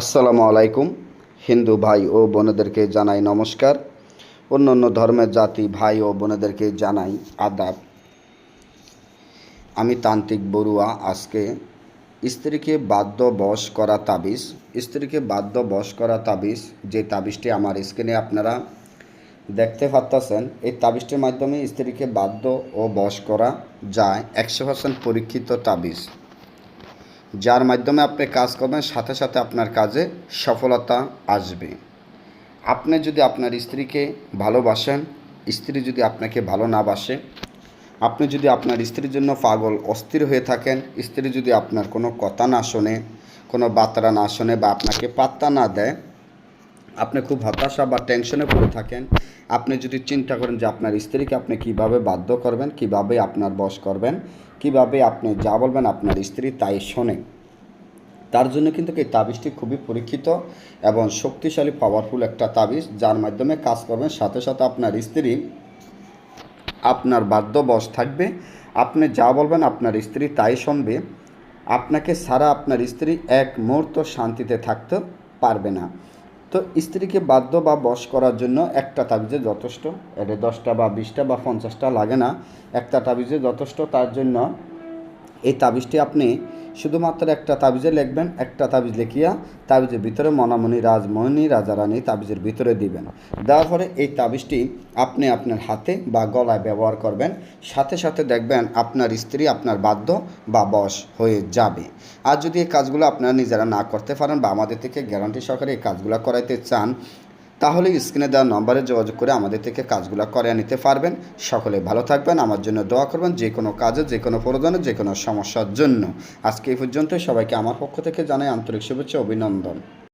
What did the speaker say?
আসসালামু আলাইকুম। হিন্দু ভাই ও বোনেদেরকে জানাই নমস্কার। অন্য অন্য ধর্মের জাতি, ভাই ও বোনেদেরকে জানাই আদাব। আমি তান্ত্রিক বড়ুয়া, আজকে স্ত্রীকে বাধ্য বশ করা তাবিজ। স্ত্রীকে বাধ্য বশ করা তাবিজ, যে তাবিজটি আমার স্ক্রিনে আপনারা দেখতে পাচ্ছেন এই তাবিজটির মাধ্যমে স্ত্রীকে বাধ্য ও বশ করা যায়। একশো পার্সেন্ট পরীক্ষিত তাবিজ। যার মাধ্যমে আপনি কাজ করবেন, সাথে সাথে আপনার কাজে সফলতা আসবে। আপনি যদি আপনার স্ত্রীকে ভালোবাসেন, স্ত্রী যদি আপনাকে ভালো না বাসে, আপনি যদি আপনার স্ত্রীর জন্য পাগল, অস্থির হয়ে থাকেন, স্ত্রী যদি আপনার কোনো কথা না শোনে, কোনো বার্তা না শোনে বা আপনাকে পাত্তা না দেয় আপনি খুব হতাশা বা টেনশনে পড়ে থাকেন, আপনি যদি চিন্তা করেন যে আপনার স্ত্রীকে আপনি কীভাবে বাধ্য করবেন, কীভাবে আপনার বশ করবেন, কীভাবে আপনি যা বলবেন আপনার স্ত্রী তাই শোনে। তার জন্য কিন্তু এই তাবিজটি খুবই পরীক্ষিত এবং শক্তিশালী পাওয়ারফুল একটা তাবিজ, যার মাধ্যমে কাজ করবেন। সাথে সাথে আপনার স্ত্রী, আপনার বাধ্য বশ থাকবে, আপনি যা বলবেন আপনার স্ত্রী তাই শুনবে। আপনাকে সারা আপনার স্ত্রী এক মুহূর্ত শান্তিতে থাকতে পারবে না। তো স্ত্রীকে বাধ্য বা বশ করার জন্য একটা তাবিজে যথেষ্ট। এটা দশটা বা বিশটা বা পঞ্চাশটা লাগে না। একটা তাবিজে যথেষ্ট। তার জন্য এই তাবিজটি আপনি শুধুমাত্র একটা তাবিজে লিখবেন, একটা তাবিজ লিখিয়া তাবিজের ভিতরে মনামণি রাজমণি, রাজারানী তাবিজের ভিতরে দিবেন। দেওয়ার পরে এই তাবিজটি আপনি আপনার হাতে বা গলায় ব্যবহার করবেন। সাথে সাথে দেখবেন আপনার স্ত্রী, আপনার বাধ্য বা বশ হয়ে যাবে। আর যদি এই কাজগুলো আপনারা নিজেরা না করতে পারেন বা আমাদের থেকে গ্যারান্টি সহকারে এই কাজগুলো করাইতে চান তাহলে স্ক্রিনে দেওয়া নম্বরে যোগাযোগ করে আমাদের থেকে কাজগুলো করে নিতে পারবেন। সকলে ভালো থাকবেন। আমার জন্য দোয়া করবেন যে কোনো কাজে, যে কোনো প্রয়োজনে, যে কোনো সমস্যার জন্য। আজকে এই পর্যন্ত সবাইকে আমার পক্ষ থেকে জানাই আন্তরিক শুভেচ্ছা, অভিনন্দন।